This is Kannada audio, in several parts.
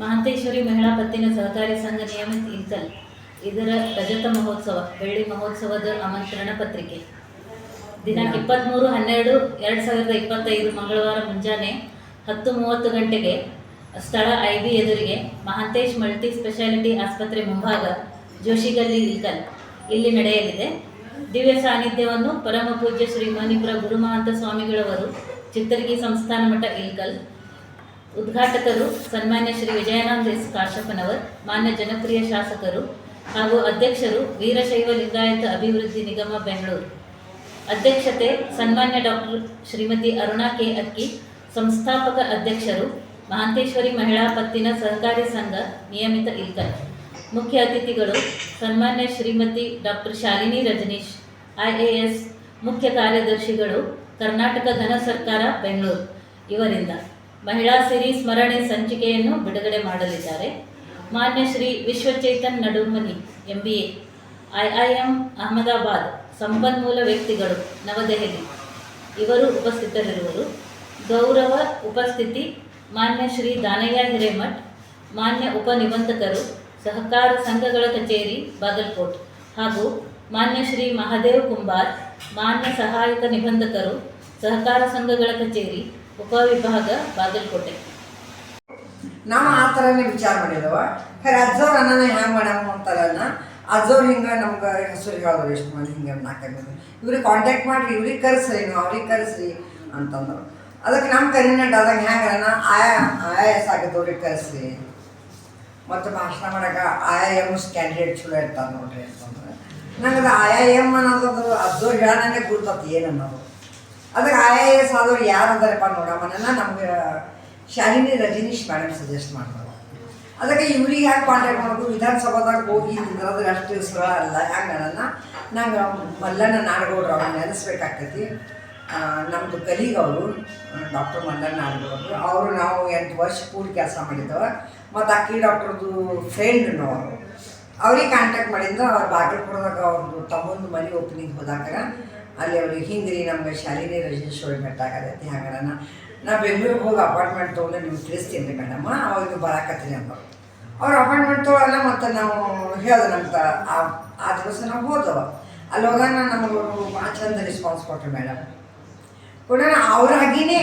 ಮಹಾಂತೇಶ್ವರಿ ಮಹಿಳಾ ಪತ್ತಿನ ಸಹಕಾರಿ ಸಂಘ ನಿಯಮಿತ ಇಂತಲ್. ಇದರ ರಜತ ಮಹೋತ್ಸವ, ಬೆಳ್ಳಿ ಮಹೋತ್ಸವದ ಆಮಂತ್ರಣ ಪತ್ರಿಕೆ. ದಿನಾಂಕ ಇಪ್ಪತ್ತ್ಮೂರು ಹನ್ನೆರಡು, ಎರಡು ಸಾವಿರದ ಇಪ್ಪತ್ತೈದು ಮಂಗಳವಾರ ಮುಂಜಾನೆ ಹತ್ತು ಮೂವತ್ತು ಗಂಟೆಗೆ ಸ್ಥಳ ಐ ಬಿ ಎದುರಿಗೆ ಮಹಾಂತೇಶ್ ಮಲ್ಟಿ ಸ್ಪೆಷಾಲಿಟಿ ಆಸ್ಪತ್ರೆ ಮುಂಭಾಗ, ಜೋಶಿಗಲ್ಲಿ ಇಲ್ಕಲ್. ಇಲ್ಲಿ ನಡೆಯಲಿದೆ. ದಿವ್ಯ ಸಾನ್ನಿಧ್ಯವನ್ನು ಪರಮ ಪೂಜ್ಯ ಶ್ರೀ ಮಣಿಪುರ ಗುರುಮಹಂತ ಸ್ವಾಮಿಗಳವರು ಚಿತ್ತರ್ಗಿ ಸಂಸ್ಥಾನ ಮಠ ಇಲ್ಕಲ್ ಉದ್ಘಾಟಕರು ಸನ್ಮಾನ್ಯ ಶ್ರೀ ವಿಜಯಾನಂದ ಎಸ್ ಕಾಶಪ್ಪನವರ್, ಮಾನ್ಯ ಜನಪ್ರಿಯ ಶಾಸಕರು ಹಾಗೂ ಅಧ್ಯಕ್ಷರು ವೀರಶೈವ ಲಿಂಗಾಯತ ಅಭಿವೃದ್ಧಿ ನಿಗಮ ಬೆಂಗಳೂರು. ಅಧ್ಯಕ್ಷತೆ ಸನ್ಮಾನ್ಯ ಡಾಕ್ಟರ್ ಶ್ರೀಮತಿ ಅರುಣಾ ಕೆ. ಅಕ್ಕಿ, ಸಂಸ್ಥಾಪಕ ಅಧ್ಯಕ್ಷರು ಮಹಾಂತೇಶ್ವರಿ ಮಹಿಳಾ ಪತ್ತಿನ ಸಹಕಾರಿ ಸಂಘ ನಿಯಮಿತ ಇಲ್ಕಲ್. ಮುಖ್ಯ ಅತಿಥಿಗಳು ಸನ್ಮಾನ್ಯ ಶ್ರೀಮತಿ ಡಾಕ್ಟರ್ ಶಾಲಿನಿ ರಜನೀಶ್ ಐಎಎಸ್ ಮುಖ್ಯ ಕಾರ್ಯದರ್ಶಿಗಳು ಕರ್ನಾಟಕ ಘನ ಸರ್ಕಾರ ಬೆಂಗಳೂರು. ಇವರಿಂದ ಮಹಿಳಾ ಸಿರಿ ಸ್ಮರಣೆ ಸಂಚಿಕೆಯನ್ನು ಬಿಡುಗಡೆ ಮಾಡಲಿದ್ದಾರೆ. ಮಾನ್ಯ Shri Vishwachetan Nadumani M B A IIM Ahmedabad, ಸಂಪನ್ಮೂಲ ವ್ಯಕ್ತಿಗಳು, ನವದೆಹಲಿ. ಇವರು ಉಪಸ್ಥಿತರಿರುವರು. ಗೌರವ, ಉಪಸ್ಥಿತಿ, ಮಾನ್ಯ ಶ್ರೀ ದಾನಯ್ಯ ಹಿರೇಮಠ್, ಮಾನ್ಯ ಉಪನಿಬಂಧಕರು ಸಹಕಾರ ಸಂಘಗಳ ಕಚೇರಿ, ಬಾಗಲ್ಕೋಟ್. ಹಾಗೂ ಮಾನ್ಯ ಶ್ರೀ ಮಹಾದೇವ್ ಕುಂಬಾರ್, ಮಾನ್ಯ ಸಹಾಯಕ ನಿಬಂಧಕರು, ಸಹಕಾರ ಸಂಘಗಳ ಕಚೇರಿ ಉಪವಿಭಾಗ ಬಾಗಲಕೋಟೆ. ನಾವು ಆ ಥರನೇ ವಿಚಾರ ಮಾಡಿದವ. ಖರೆ ಅಜ್ಜವ್ರು ಅನ್ನ ಹೆಂಗೆ ಮಾಡ್ಯಾವ ಅಂತಾರಲ್ಲ ಅಜ್ಜವ್ರು ಹಿಂಗೆ ನಮ್ಗೆ ಹೆಸರು ಹೇಳಿದ್ರು ಎಷ್ಟು ಮಂದಿ ಹಿಂಗೆ ಮಂದಿ ಇವ್ರಿಗೆ ಕಾಂಟ್ಯಾಕ್ಟ್ ಮಾಡಿರಿ, ಇವ್ರಿಗೆ ಕರೆಸ್ರಿ, ನೀವು ಅವ್ರಿಗೆ ಕರೆಸ್ರಿ ಅಂತಂದ್ರು. ಅದಕ್ಕೆ ನಮ್ಮ ಕರಿನಟ್ ಅದಾಗ ಹೆಂಗೆ ಆಯಾ ಆಯಾ ಎಸ್ ಆಗಿದ್ದವ್ರಿಗೆ ಕರೆಸ್ರಿ. ಮತ್ತು ಭಾಷಣ ಮಾಡಕ್ಕೆ ಆಯಾ ಎಂ ಕ್ಯಾಂಡಿಡೇಟ್ ಚಲೋ ಇರ್ತಾರೆ ನೋಡ್ರಿ ಅಂತಂದ್ರೆ. ನಂಗೆ ಅದು ಆಯಾ ಎಂ ಅನ್ನೋದು ಅಜ್ಜವ್ರು ಹೇಳನೇ ಗುರ್ತತಿ ಏನು ಅನ್ನೋದು. ಅದಕ್ಕೆ ಐ ಎ ಎಸ್ ಆದವ್ರು ಯಾರು ಅದಾರಪ್ಪ ನೋಡಮ್ಮನ ನಮ್ಗೆ ಶಾಲಿನಿ ರಜನೀಶ್ ಮೇಡಮ್ ಸಜೆಸ್ಟ್ ಮಾಡ್ತಾರೆ ಅದಕ್ಕೆ ಇವ್ರಿಗೆ ಯಾಕೆ ಕಾಂಟ್ಯಾಕ್ಟ್ ಮಾಡೋದು? ವಿಧಾನಸಭಾದಾಗ ಹೋಗಿ ನಿಂದ್ರದ್ರೆ ಅಷ್ಟು ಸುರ ಅಲ್ಲ. ಹ್ಯಾಂಗೆ ಅಲ್ಲ ನಂಗೆ ಮಲ್ಲಣ್ಣ ನಾಡಗೌಡ್ರು ಅವ್ರನ್ನ ನೆನೆಸ್ಬೇಕಾಗ್ತೈತಿ. ನಮ್ಮದು ಕಲೀಗ್ ಅವರು ಡಾಕ್ಟರ್ ಮಲ್ಲಣ್ಣ ನಾಡಗೌಡರು. ಅವರು ನಾವು ಎಂಟು ವರ್ಷ ಕೂಡಿ ಕೆಲಸ ಮಾಡಿದ್ದವ. ಮತ್ತು ಅಕ್ಕಿ ಡಾಕ್ಟರ್ದು ಫ್ರೆಂಡ್ ಅವರು. ಅವ್ರಿಗೆ ಕಾಂಟ್ಯಾಕ್ಟ್ ಮಾಡಿದ್ದು ಅವ್ರು ಬಾಗಲಪುರದಾಗ ಅವ್ರದ್ದು ತಮ್ಮೊಂದು ಮನೆ ಓಪನಿಂಗ್ ಹೋದಾಗ ಅಲ್ಲಿ ಅವ್ರಿಗೆ ಹಿಂದಿರಿ ನಮ್ಗೆ ಶಾಲಿನಿ ರಜೇಶ್ವರಿ ಅವ್ರಿಗೆ ಭೇಟಿ ಆಗದೈತಿ ಹಂಗಾರ ನಾ ಬೆಂಗಳೂರಿಗೆ ಹೋಗಿ ಅಪಾಯಿಂಟ್ಮೆಂಟ್ ತೊಗೊಂಡು ನಿಮ್ಗೆ ತಿಳಿಸ್ತೀನಿ ರೀ ಮೇಡಮ್, ಅವ್ರಿಗೆ ಬರಾಕತ್ತೀನಿ ಅಂದರು. ಅವ್ರು ಅಪಾಯಿಂಟ್ಮೆಂಟ್ ತೊಗೊಳಲ್ಲ ಮತ್ತು ನಾವು ಹೇಳ್ದೆ ನಮ್ಮ ಆ- ಆ ದಿವಸ ನಾವು ಹೋದವ. ಅಲ್ಲಿ ಹೋದಾಗ ನಮಗೆ ಭಾಳ ಚಂದ ರೆಸ್ಪಾನ್ಸ್ ಕೊಟ್ಟರು ಮೇಡಮ್. ಕೂಡ ಅವ್ರಾಗಿನೇ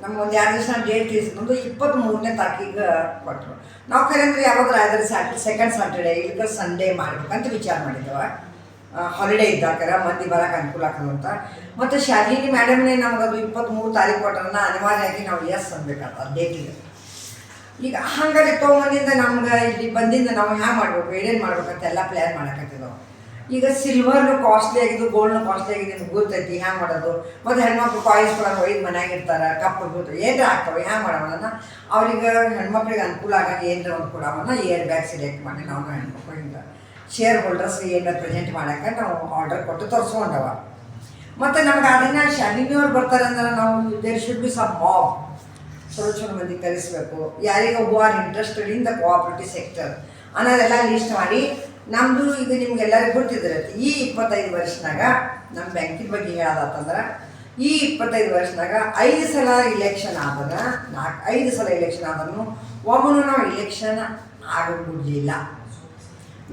ನಮ್ಗೊಂದು ಎರಡು ದಿವಸ ಡೇಟ್ ತಿಳಿಸ್ಕೊಂಡು ಇಪ್ಪತ್ತ್ಮೂರನೇ ತಾರೀಕಿಗೆ ಕೊಟ್ಟರು ನಾವು ಕರೆ ಅಂದ್ರೆ ಯಾವಾಗ ಐದರ ಸ್ಯಾಟರ್ ಸೆಕೆಂಡ್ ಸ್ಯಾಟರ್ಡೇ ಇಲ್ಲ ಸಂಡೇ ಮಾಡ್ಬೇಕಂತ ವಿಚಾರ ಮಾಡಿದ್ದೆವ. ಹಾಲಿಡೇ ಇದ್ದಾಕರ, ಮಂದಿ ಬರಕ್ಕೆ ಅನುಕೂಲ ಆಗ್ತದಂತ ಮತ್ತು ಶಾಲಿನಿ ಮೇಡಮ್ನೇ ನಮ್ಗೆ ಅದು ಇಪ್ಪತ್ತ್ಮೂರು ತಾರೀಕು ಕೊಟ್ಟರನ್ನ ಅನಿವಾರ್ಯವಾಗಿ ನಾವು ಎಸ್ ಅನ್ಬೇಕಾಗ್ತದೆ ಡೇಟಿಗೆ ಈಗ ಹಂಗಾರೆ ತೊಗೊಂಬಂದಿಂದ ನಮ್ಗೆ ಇಲ್ಲಿ ಬಂದಿಂದ ನಾವು ಹ್ಯಾಂಗೆ ಮಾಡ್ಬೇಕು, ಏನೇನು ಮಾಡ್ಬೇಕಂತ ಎಲ್ಲ ಪ್ಲ್ಯಾನ್ ಮಾಡಕತ್ತಿದ್ದವು ಈಗ ಸಿಲ್ವರ್ನು ಕಾಸ್ಟ್ಲಿ ಆಗಿದ್ದು ಗೋಲ್ಡ್ನು ಕಾಸ್ಟ್ಲಿ ಆಗಿದೆ, ನಿಮ್ಗೆ ಗೊತ್ತೈತಿ ಹ್ಯಾಂಗೆ ಮಾಡೋದು. ಮತ್ತು ಹೆಣ್ಮಕ್ಳು ಕೊಡೋಕೆ ಒಯ್ದು ಮನ್ಯಾಗ ಇರ್ತಾರೆ ಕಪ್ಪು ಗೊತ್ತು ಏನ್ರ ಆಗ್ತವೆ, ಹ್ಯಾಂಗೆ ಮಾಡೋಣ ಅವ್ರಿಗೆ ಹೆಣ್ಮಕ್ಳಿಗೆ ಅನುಕೂಲ ಆಗಂಗೆ ಏನರ ಒಂದು ಕೊಡೋಣ ಏರ್ ಬ್ಯಾಗ್ ಸೆಲೆಕ್ಟ್ ಮಾಡಿ ನಾವು ಹೆಣ್ಮಕ್ಳು ಹಿಂಗೆ ಶೇರ್ ಹೋಲ್ಡರ್ಸ್ ಏನು ಪ್ರೆಸೆಂಟ್ ಮಾಡೋಕ್ಕೆ ನಾವು ಆರ್ಡರ್ ಕೊಟ್ಟು ತರಿಸ್ಕೊಂಡವ. ಮತ್ತು ನಮ್ಗೆ ಅದನ್ನು ಶಾಲಿನಿಯವ್ರು ಬರ್ತಾರೆ ಅಂದ್ರೆ ನಾವು there should be some mob ಚಲೋ ಚಲೋ ಮಂದಿ ಕಲಿಸ್ಬೇಕು ಯಾರಿಗೆ who are interested in the cooperative sector ಅನ್ನೋದೆಲ್ಲ ಲಿಸ್ಟ್ ಮಾಡಿ ನಮ್ಮದು ಈಗ ನಿಮ್ಗೆಲ್ಲರಿಗೂ ಗೊತ್ತಿದ್ದಿರತ್ತೆ ಈ ಇಪ್ಪತ್ತೈದು ವರ್ಷನಾಗ ನಮ್ಮ ಬ್ಯಾಂಕಿನ ಬಗ್ಗೆ ಹೇಳೋದಾತಂದ್ರೆ, ಈ ಇಪ್ಪತ್ತೈದು ವರ್ಷದಾಗ ಐದು ಸಲ ಇಲೆಕ್ಷನ್ ಆದಾಗ ನಾಲ್ಕು ಐದು ಸಲ ಇಲೆಕ್ಷನ್ ಆದನು, ಒಬ್ಬನು ನಾವು ಇಲೆಕ್ಷನ್ ಆಗೋದಿಲ್ಲ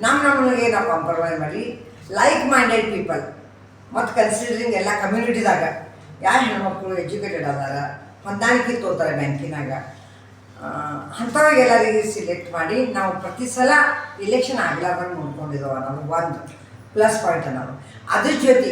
ನಮ್ಮ ನಮಗೆ ನಾವು ಕಾಂಪ್ರಮೈಸ್ ಮಾಡಿ ಲೈಕ್ ಮೈಂಡೆಡ್ ಪೀಪಲ್ ಮತ್ತು ಕನ್ಸಿಡರಿಂಗ್ ಎಲ್ಲ ಕಮ್ಯುನಿಟಿದಾಗ ಯಾರು ಹೆಣ್ಮಕ್ಳು ಎಜುಕೇಟೆಡ್ ಅದಾರ, ಹೊಂದಾಣಿಕೆ ತೋತಾರೆ ಬ್ಯಾಂಕಿನಾಗ. ಅಂಥವ್ರಿಗೆಲ್ಲರಿಗೆ ಸಿಲೆಕ್ಟ್ ಮಾಡಿ ನಾವು ಪ್ರತಿ ಸಲ ಇಲೆಕ್ಷನ್ ಆಗ್ಲಾರ್ದಂಗೆ ನೋಡ್ಕೊಂಡಿದ್ದೇವೆ ನಾವು ಒಂದು ಪ್ಲಸ್ ಪಾಯಿಂಟ್ ನಾವು ಅದ್ರ ಜೊತೆ